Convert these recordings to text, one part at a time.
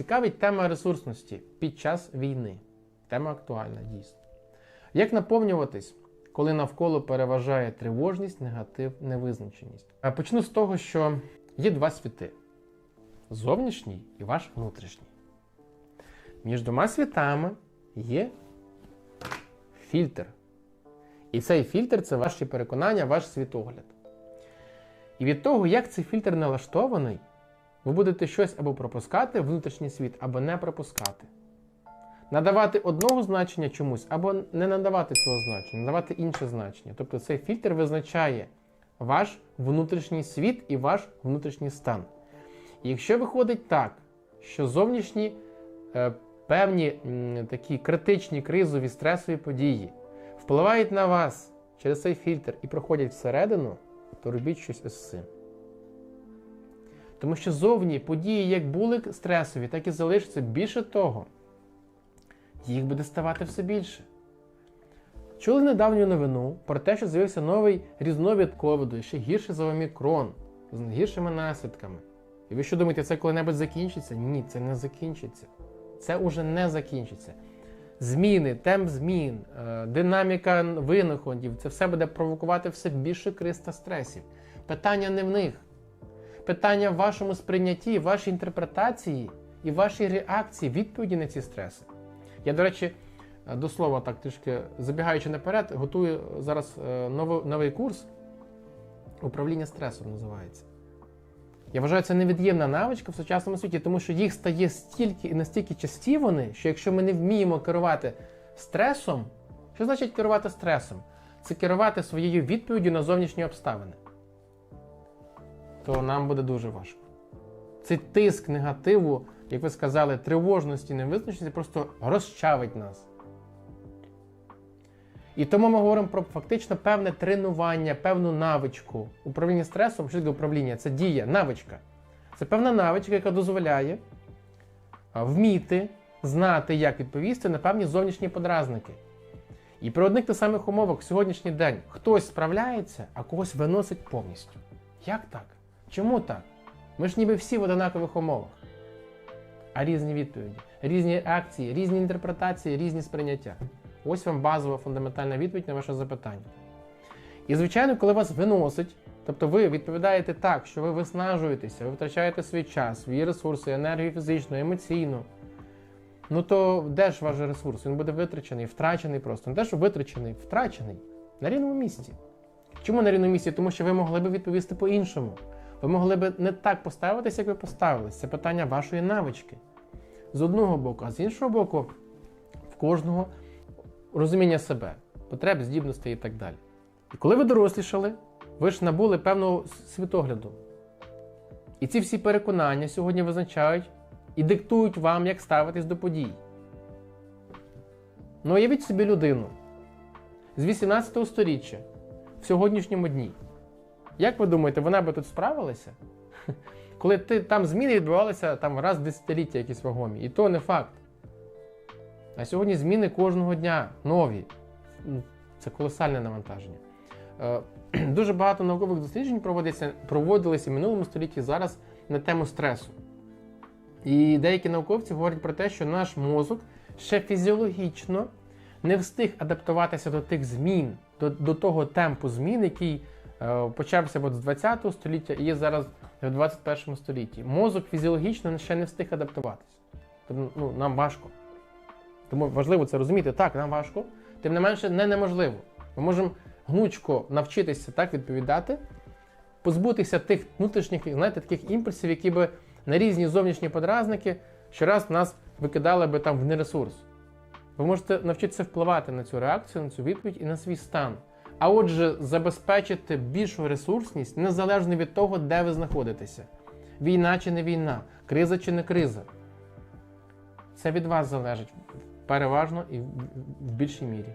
цікавить тема ресурсності під час війни. Тема актуальна, дійсно. Як наповнюватись, коли навколо переважає тривожність, негатив, невизначеність? Почну з того, що є два світи: зовнішній і ваш внутрішній. Між двома світами є фільтр. І цей фільтр це ваші переконання, ваш світогляд. І від того, як цей фільтр налаштований, ви будете щось або пропускати внутрішній світ, або не пропускати. Надавати одного значення чомусь, або не надавати цього значення, надавати інше значення. Тобто цей фільтр визначає ваш внутрішній світ і ваш внутрішній стан. І якщо виходить так, що зовнішні е, певні м, такі критичні кризові стресові події впливають на вас через цей фільтр і проходять всередину, то робіть щось із цим. Тому що зовні події як були стресові, так і залишаться. Більше того, їх буде ставати все більше. Чули недавню новину про те, що з'явився новий різновид ковіду, ще гірший за омікрон, з гіршими наслідками. І ви що думаєте, це коли-небудь закінчиться? Ні, це не закінчиться. Це уже не закінчиться. Зміни, темп змін, е, динаміка винаходів це все буде провокувати все більше криз та стресів. Питання не в них. Питання в вашому сприйнятті, вашій інтерпретації і вашій реакції, відповіді на ці стреси. Я, до речі, е, до слова, так трішки забігаючи наперед, готую зараз е, новий, новий курс управління стресом називається. Я вважаю, це невід'ємна навичка в сучасному світі, тому що їх стає стільки і настільки часті вони, що якщо ми не вміємо керувати стресом, що значить керувати стресом? Це керувати своєю відповіддю на зовнішні обставини. То нам буде дуже важко. Цей тиск негативу, як ви сказали, тривожності, невизначеності просто розчавить нас. І тому ми говоримо про фактично певне тренування, певну навичку. Управління стресом, що таке управління? Це дія, навичка. Це певна навичка, яка дозволяє вміти знати, як відповісти на певні зовнішні подразники. І при одних тих самих умовах в сьогоднішній день хтось справляється, а когось виносить повністю. Як так? Чому так? Ми ж ніби всі в однакових умовах. А різні відповіді, різні акції, різні інтерпретації, різні сприйняття. Ось вам базова фундаментальна відповідь на ваше запитання. І, звичайно, коли вас виносить, тобто ви відповідаєте так, що ви виснажуєтеся, ви втрачаєте свій час, свої ресурси, енергію фізичну, емоційну. Ну то де ж ваш ресурс? Він буде витрачений, втрачений просто. Не те, що витрачений, втрачений на рівному місці. Чому на рівному місці? Тому що ви могли б відповісти по-іншому. Ви могли б не так поставитися, як ви поставились. Це питання вашої навички. З одного боку, а з іншого боку, в кожного розуміння себе, потреб, здібностей і так далі. І коли ви дорослішали, ви ж набули певного світогляду. І ці всі переконання сьогодні визначають і диктують вам, як ставитись до подій. Ну, уявіть собі людину з 18 століття в сьогоднішньому дні. Як ви думаєте, вона би тут справилася? Коли ти, там зміни відбувалися там, раз в десятиліття якісь вагомі. І то не факт. А сьогодні зміни кожного дня нові. Ну, Це колосальне навантаження. Е, Дуже багато наукових досліджень проводиться, проводилися в минулому столітті зараз на тему стресу. І деякі науковці говорять про те, що наш мозок ще фізіологічно не встиг адаптуватися до тих змін, до, до того темпу змін, який почався от з 20 століття і є зараз в 21 столітті. Мозок фізіологічно ще не встиг адаптуватися. Тобто ну, нам важко. Тому важливо це розуміти. Так, нам важко, тим не менше, не неможливо. Ми можемо гнучко навчитися так відповідати, позбутися тих внутрішніх, знаєте, таких імпульсів, які би на різні зовнішні подразники щораз нас викидали би там в нересурс. Ви можете навчитися впливати на цю реакцію, на цю відповідь і на свій стан. А отже, забезпечити більшу ресурсність незалежно від того, де ви знаходитеся. Війна чи не війна, криза чи не криза. Це від вас залежить переважно і в більшій мірі.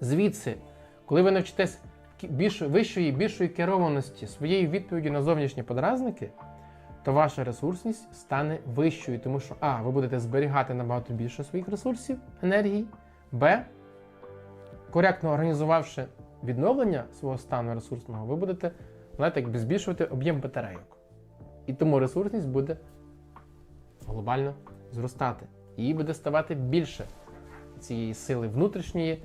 Звідси, коли ви навчитесь більш, вищої, більшої керованості своєю відповіддю на зовнішні подразники, то ваша ресурсність стане вищою, тому що А, ви будете зберігати набагато більше своїх ресурсів, енергії, Б, коректно організувавши відновлення свого стану ресурсного, ви будете знаєте, якби збільшувати об'єм батарейок. І тому ресурсність буде глобально зростати. Їй буде ставати більше цієї сили внутрішньої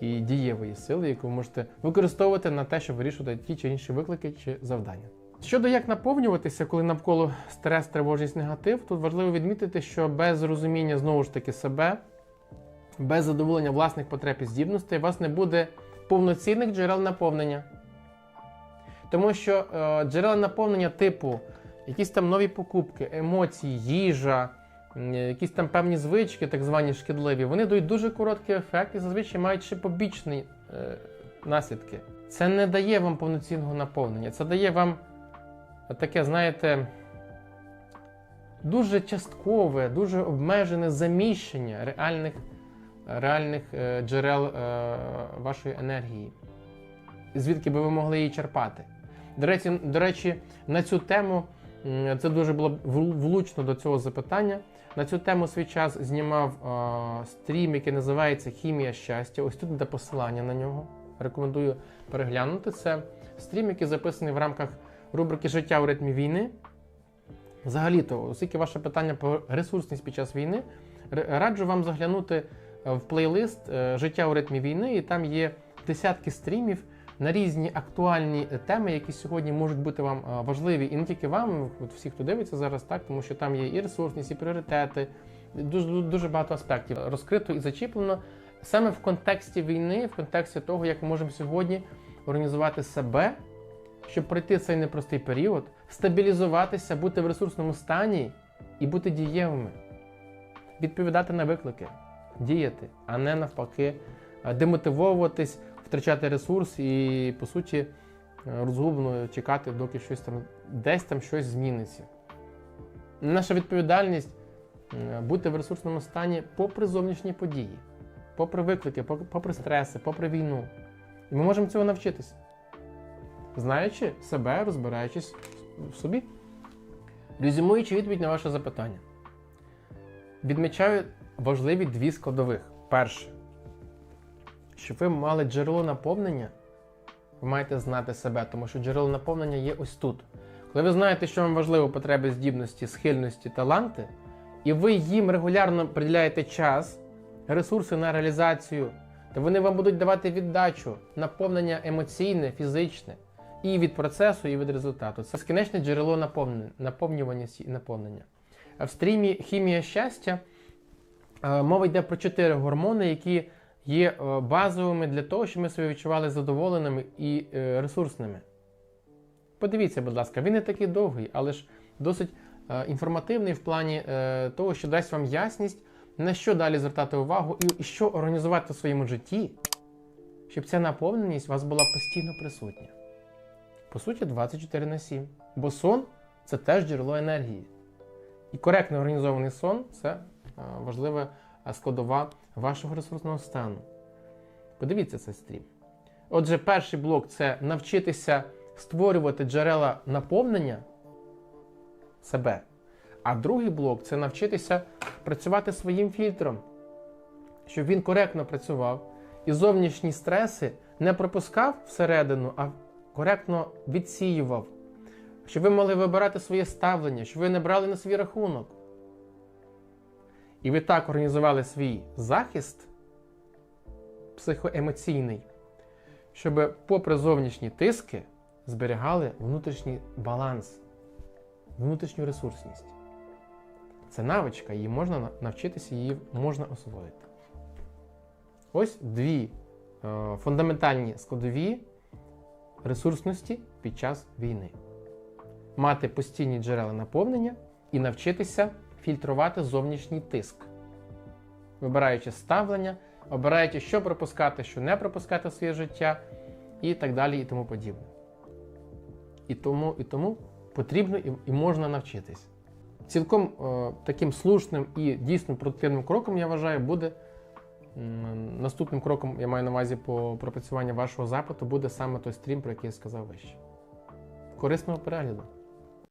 і дієвої сили, яку ви можете використовувати на те, щоб вирішувати ті чи інші виклики чи завдання. Щодо як наповнюватися, коли навколо стрес, тривожність, негатив, тут важливо відмітити, що без розуміння знову ж таки себе, без задоволення власних потреб і здібностей, у вас не буде повноцінних джерел наповнення. Тому що е, джерела наповнення типу якісь там нові покупки, емоції, їжа, якісь там певні звички, так звані шкідливі, вони дають дуже короткий ефект і зазвичай мають ще побічні е, наслідки. Це не дає вам повноцінного наповнення, це дає вам таке, знаєте, дуже часткове, дуже обмежене заміщення реальних, реальних е, джерел е, вашої енергії, звідки би ви могли її черпати. До речі, до речі, на цю тему це дуже було влучно до цього запитання. На цю тему свій час знімав е, стрім, який називається Хімія щастя. Ось тут буде посилання на нього. Рекомендую переглянути. Це стрім, який записаний в рамках рубрики Життя у ритмі війни. Взагалі-то, оскільки ваше питання про ресурсність під час війни, раджу вам заглянути в плейлист е, Життя у ритмі війни, і там є десятки стрімів на різні актуальні е, теми, які сьогодні можуть бути вам е, важливі. І не тільки вам, от всі, хто дивиться зараз, так, тому що там є і ресурсність, і пріоритети, дуже, дуже багато аспектів. Розкрито і зачіплено саме в контексті війни, в контексті того, як ми можемо сьогодні організувати себе, щоб пройти цей непростий період, стабілізуватися, бути в ресурсному стані і бути дієвими, відповідати на виклики, діяти, а не навпаки, е, демотивовуватись, втрачати ресурс і, по суті, е, розгублено чекати, доки щось там десь там щось зміниться. Наша відповідальність е, бути в ресурсному стані попри зовнішні події, попри виклики, попри стреси, попри війну. І ми можемо цього навчитися знаючи себе, розбираючись в собі. Резюмуючи відповідь на ваше запитання, відмічаю важливі дві складових. Перше, щоб ви мали джерело наповнення, ви маєте знати себе, тому що джерело наповнення є ось тут. Коли ви знаєте, що вам важливо потреби, здібності, схильності, таланти, і ви їм регулярно приділяєте час, ресурси на реалізацію, то вони вам будуть давати віддачу, наповнення емоційне, фізичне і від процесу, і від результату. Це безкінечне джерело наповнення, наповнюваності і наповнення. А в стрімі Хімія щастя мова йде про чотири гормони, які є е, базовими для того, щоб ми себе відчували задоволеними і е, ресурсними. Подивіться, будь ласка, він не такий довгий, але ж досить е, інформативний в плані е, того, що дасть вам ясність, на що далі звертати увагу і, що організувати в своєму житті, щоб ця наповненість у вас була постійно присутня. По суті, 24 на 7. Бо сон це теж джерело енергії. І коректно організований сон це е, важлива е, складова вашого ресурсного стану. Подивіться цей стрім. Отже, перший блок це навчитися створювати джерела наповнення себе. А другий блок це навчитися працювати своїм фільтром, щоб він коректно працював і зовнішні стреси не пропускав всередину, а коректно відсіював. Щоб ви могли вибирати своє ставлення, щоб ви не брали на свій рахунок. І ви так організували свій захист психоемоційний, щоб, попри зовнішні тиски, зберігали внутрішній баланс, внутрішню ресурсність. Це навичка, її можна навчитися, її можна освоїти. Ось дві е, фундаментальні складові ресурсності під час війни. Мати постійні джерела наповнення і навчитися фільтрувати зовнішній тиск, вибираючи ставлення, обираючи, що пропускати, що не пропускати в своє життя, і так далі, і тому подібне. І тому, і тому потрібно і, і можна навчитись. Цілком е, таким слушним і дійсно продуктивним кроком, я вважаю, буде м, наступним кроком, я маю на увазі по пропрацюванню вашого запиту, буде саме той стрім, про який я сказав вище. Корисного перегляду!